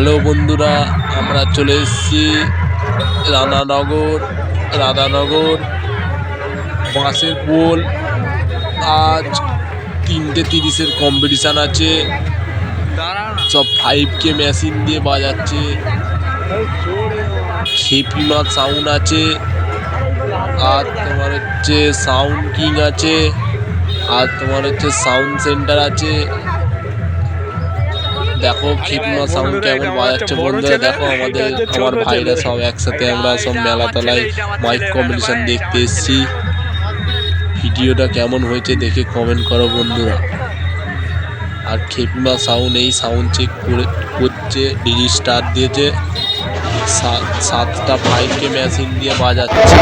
Hello বন্ধুরা, আমরা চলে এসেছি রানানগর রাধানগর বাঁশের পোল। আজ তিনটে তিরিশের কম্পিটিশান আছে। সব ফাইভ কে মেশিন দিয়ে বাজাচ্ছে। খেপিমা সাউন্ড আছে। আর তোমার হচ্ছে সাউন্ড কিং আছে। আর তোমার হচ্ছে সাউন্ড সেন্টার আছে। দেখো খেপিমা সাউন্ড কেমন বাজাচ্ছে বন্ধুরা। দেখো, আমাদের আমার ভাইরা সব একসাথে আমরা সব মেলা তলায় মাইক কম্পিটিশন দেখতে এসেছি। ভিডিওটা কেমন হয়েছে দেখে কমেন্ট করো বন্ধুরা। আর খেপিমা সাউন্ড এই সাউন্ড চেক করে, করছে, ডিজি স্টার দিয়েছে। সাত- সাতটা ফাইভকে মেশিন দিয়ে বাজাচ্ছে।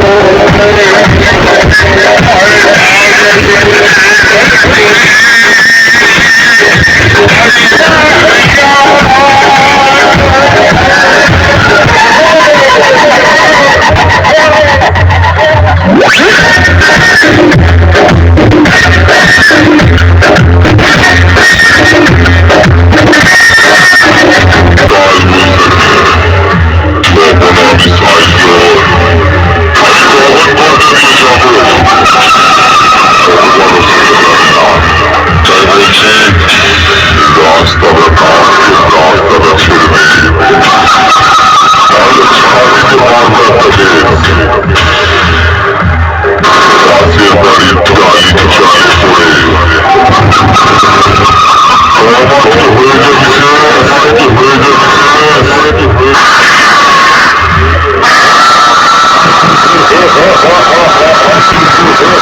de.